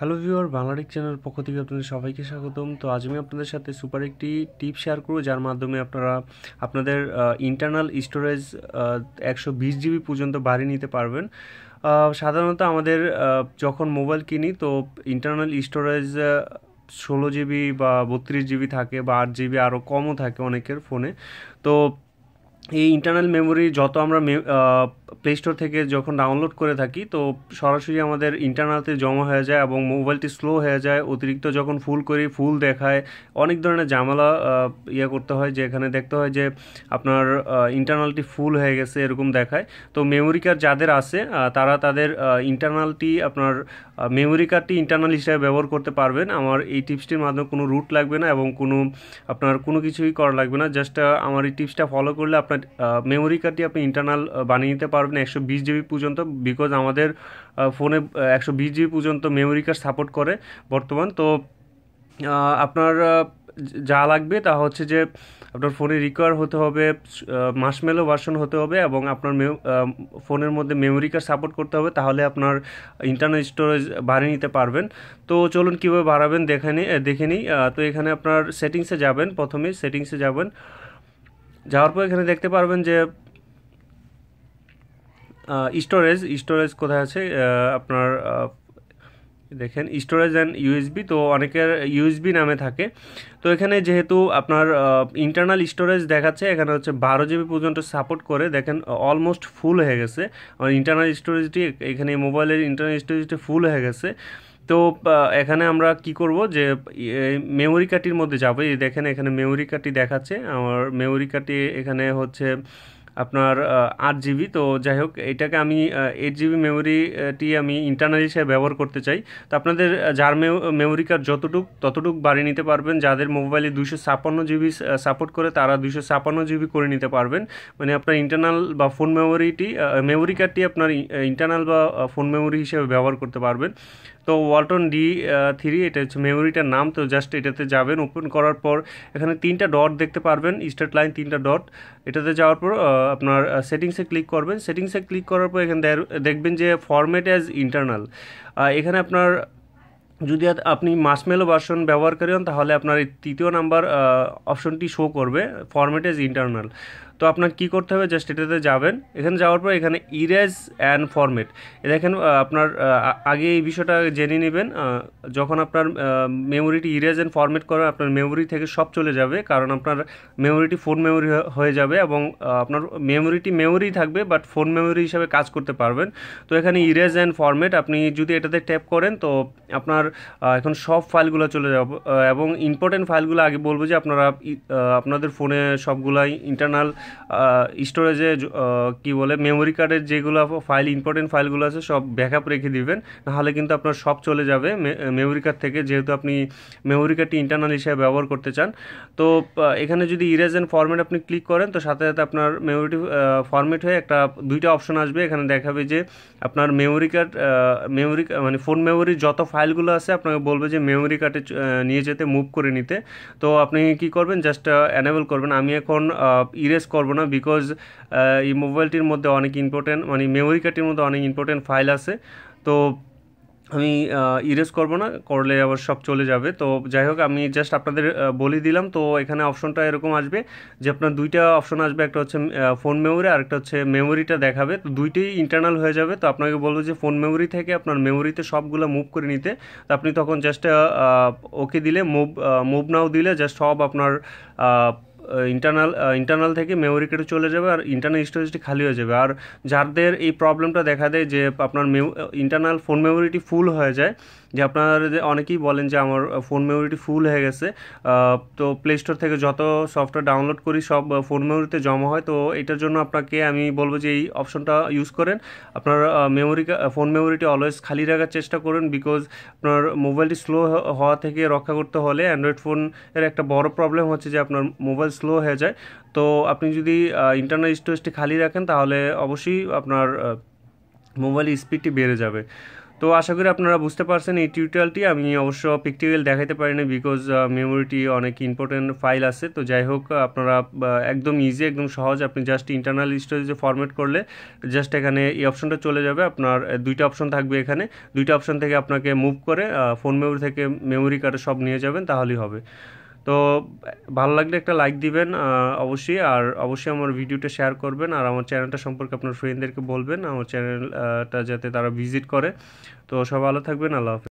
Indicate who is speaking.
Speaker 1: Hello viewer বাংলাডিক channel পক্ষ থেকে আপনাদের সবাইকে স্বাগতম। তো আজ আমি আপনাদের সাথে সুপার একটি টিপ শেয়ার করব, যার মাধ্যমে আপনারা আপনাদের ইন্টারনাল স্টোরেজ একশো বিশ জিবি পর্যন্ত বাড়িয়ে নিতে পারবেন। সাধারণত আমাদের যখন মোবাইল কিনি, তো ইন্টারনাল স্টোরেজ ষোলো জিবি বা বত্রিশ জিবি থাকে বা আট জিবি আরও কমও থাকে অনেকের ফোনে তো এই ইন্টারনাল মেমোরি যত আমরা প্লে স্টোর থেকে যখন ডাউনলোড করে থাকি, তো সরাসরি আমাদের ইন্টারনালতে জমা হয়ে যায় এবং মোবাইলটি স্লো হয়ে যায়। অতিরিক্ত যখন ফুল করি ফুল দেখায়, অনেক ধরনের ঝামেলা ইয়ে করতে হয় যে এখানে দেখতে হয় যে আপনার ইন্টারনালটি ফুল হয়ে গেছে এরকম দেখায়। তো মেমোরি কার্ড যাদের আছে তারা তাদের ইন্টারনালটি আপনার মেমোরি কার্ডটি ইন্টারনাল হিসাবে ব্যবহার করতে পারবেন। আমার এই টিপসটির মাধ্যমে কোনো রুট লাগবে না এবং কোনো, আপনার কোনো কিছুই করা লাগবে না। জাস্ট আমার এই টিপসটা ফলো করলে আপনার মেমোরি কার্ডটি আপনি ইন্টারনাল বানিয়ে নিতে পারবেন একশো বিশ জিবি পর্যন্ত বিকজ আমাদের ফোনে একশো বিশ জিবি পর্যন্ত মেমোরি কার্ড সাপোর্ট করে বর্তমান। তো আপনার যা লাগবে তা হচ্ছে যে, আপনার ফোনে রিকোয়ার হতে হবে মাসমেলো ভার্সন হতে হবে এবং আপনার ফোনের মধ্যে মেমোরি কার্ড সাপোর্ট করতে হবে, তাহলে আপনার ইন্টারনাল স্টোরেজ বাড়িয়ে নিতে পারবেন। তো চলুন কীভাবে বাড়াবেন দেখে নিই দেখে নিই। তো এখানে আপনার সেটিংসে যাবেন, প্রথমে সেটিংসে যাবেন। যাওয়ার পর এখানে দেখতে পারবেন যে স্টোরেজ স্টোরেজ কোথায় আছে? আপনার দেখেন স্টোরেজ অ্যান্ড ইউএসবি তো অনেকের ইউএসবি নামে থাকে। তো এখানে যেহেতু আপনার ইন্টারনাল স্টোরেজ দেখাচ্ছে, এখানে হচ্ছে বারো জিবি পর্যন্ত সাপোর্ট করে, দেখেন অলমোস্ট ফুল হয়ে গেছে। আমার ইন্টারনাল স্টোরেজটি এখানে মোবাইলের ইন্টারনাল স্টোরেজটি ফুল হয়ে গেছে। তো এখানে আমরা কি করব যে মেমোরি কার্ডটির মধ্যে যাব। দেখেন, এখানে মেমোরি কার্ডটি দেখাচ্ছে। আমার মেমোরি কার্ডটি এখানে হচ্ছে আপনার আট জিবি। তো যাই হোক, এটাকে আমি এইট জিবি মেমোরিটি আমি ইন্টারনাল হিসেবে ব্যবহার করতে চাই। তো আপনাদের যার মেমোরি কার্ড যতটুক, ততটুক বাড়িয়ে নিতে পারবেন। যাদের মোবাইলে দুশো ছাপ্পান্ন জিবি সাপোর্ট করে, তারা দুশো ছাপ্পান্ন জিবি করে নিতে পারবেন। মানে আপনার ইন্টারনাল বা ফোন মেমোরিটি মেমোরি কার্ডটি আপনার ইন্টারনাল বা ফোন মেমোরি হিসেবে ব্যবহার করতে পারবেন। তো ওয়ালটন ডি থ্রি, এটা হচ্ছে মেমোরিটার নাম, তো জাস্ট এটাতে যাবেন। ওপেন করার পর এখানে তিনটা ডট দেখতে পারবেন স্টার্ট লাইন তিনটা ডট এটাতে যাওয়ার পর আপনার সেটিংসে ক্লিক করবেন। সেটিংসে ক্লিক করার পর এখানে দেখবেন যে ফরম্যাট অ্যাজ ইন্টারনাল এখানে আপনার, যদি আপনি মাসমেলো ভার্সন ব্যবহার করেন তাহলে আপনার তৃতীয় নাম্বার অপশনটি শো করবে ফরম্যাট এজ ইন্টারনাল তো আপনার কি করতে হবে? জাস্ট এটাতে যাবেন। এখানে যাওয়ার পর এখানে ইরেজ অ্যান্ড ফরম্যাট দেখেন আপনার আগে এই বিষয়টা জেনে নেবেন যখন আপনার মেমোরিটি ইরেজ অ্যান্ড ফরম্যাট করেন আপনার মেমোরি থেকে সব চলে যাবে, কারণ আপনার মেমোরিটি ফোন মেমোরি হয়ে যাবে এবং আপনার মেমোরিটি মেমোরি থাকবে বাট ফোন মেমোরি হিসাবে কাজ করতে পারবেন। তো এখানে ইরেজ অ্যান্ড ফরম্যাট আপনি যদি এটাতে ট্যাপ করেন, তো আপনার এখন সব ফাইলগুলো চলে যাব এবং ইম্পর্টেন্ট ফাইলগুলো আগে বলব যে আপনারা আপনাদের ফোনে সবগুলাই ইন্টারনাল স্টোরেজে কি বলে মেমোরি কার্ডের যেগুলো ফাইল ইম্পর্টেন্ট ফাইলগুলো আছে, সব ব্যাকআপ রেখে দিবেন। নাহলে কিন্তু আপনার সব চলে যাবে মেমোরি কার্ড থেকে, যেহেতু আপনি মেমোরি কার্ডটি ইন্টারনাল হিসেবে ব্যবহার করতে চান। তো এখানে যদি ইরেজ অ্যান্ড ফরম্যাট আপনি ক্লিক করেন, তো সাথে সাথে আপনার মেমোরিটি ফরম্যাট হয়ে একটা, দুইটা অপশন আসবে। এখানে দেখাবে যে আপনার মেমোরি কার্ড মেমোরি মানে ফোন মেমোরির যত ফাইলগুলো আছে, আপনাকে বলবে যে মেমোরি কার্ডে নিয়ে যেতে মুভ করে নিতে। তো আপনি কি করবেন? জাস্ট অ্যানেবল করবেন। আমি এখন ইরেজ করব না বিকজ এই মোবাইলটির মধ্যে অনেক ইম্পর্টেন্ট মানে মেমোরি কার্ডটির মধ্যে অনেক ইম্পর্টেন্ট ফাইল আছে। তো আমি ইরেজ করব না, করলে আবার সব চলে যাবে। তো যাই হোক, আমি জাস্ট আপনাদের বলে দিলাম। তো এখানে অপশনটা এরকম আসবে যে আপনার দুইটা অপশন আসবে, একটা হচ্ছে ফোন মেমোরি আর একটা হচ্ছে মেমোরিটা দেখাবে। তো দুইটাই ইন্টারনাল হয়ে যাবে। তো আপনাকে বলব যে ফোন মেমোরি থেকে আপনার মেমোরিতে সবগুলো মুভ করে নিতে। তো আপনি তখন জাস্ট ওকে দিলে মুভ মুভ নাও দিলে জাস্ট সব আপনার ইন্টারনাল ইন্টারনাল থেকে মেমোরি কেটে চলে যাবে আর ইন্টারনাল স্টোরেজটি খালি হয়ে যাবে। আর যাদের এই প্রবলেমটা দেখা দেয় যে আপনার ইন্টারনাল ফোন মেমোরিটি ফুল হয়ে যায় যে আপনারা যে অনেকেই বলেন যে আমার ফোন মেমোরিটি ফুল হয়ে গেছে। তো প্লে স্টোর থেকে যত সফটওয়্যার ডাউনলোড করি, সব ফোন মেমোরিতে জমা হয়। তো এটার জন্য আপনাকে আমি বলব যে এই অপশনটা ইউজ করেন। আপনার মেমোরি ফোন মেমোরিটি অলওয়েজ খালি রাখার চেষ্টা করুন বিকজ আপনার মোবাইলটি স্লো হওয়া থেকে রক্ষা করতে হলে অ্যান্ড্রয়েড ফোনের একটা বড় প্রবলেম হচ্ছে যে আপনার মোবাইল স্লো হয়ে যায়। তো আপনি যদি ইন্টারনাল স্টোরেজটি খালি রাখেন, তাহলে অবশ্যই আপনার মোবাইল স্পিডটি বেড়ে যাবে। তো আশা করি আপনারা বুঝতে পারছেন এই টিউটোরিয়ালটি আমি অবশ্য প্র্যাকটিক্যাল দেখাতে পারি পারিনি বিকজ মেমোরিটি অনেক ইম্পর্টেন্ট ফাইল আছে। তো যাই হোক আপনারা একদম ইজি একদম সহজ আপনি জাস্ট ইন্টারনাল স্টোরেজে ফরম্যাট করলে জাস্ট এখানে এই অপশনটা চলে যাবে। আপনার দুইটা অপশন থাকবে এখানে। দুইটা অপশন থেকে আপনাকে মুভ করে ফোন মেমোরি থেকে মেমোরি কার্ডে সব নিয়ে যাবেন, তাহলেই হবে। তো, ভালো লাগলে একটা লাইক দিবেন অবশ্যই। আর অবশ্যই আমার ভিডিওটা শেয়ার করবেন, আর আমার চ্যানেলটা সম্পর্কে আপনার ফ্রেন্ডদেরকে বলবেন, আমার চ্যানেলটা যাতে তারা ভিজিট করে। তো সব ভালো থাকবেন, আল্লাহ হাফেজ।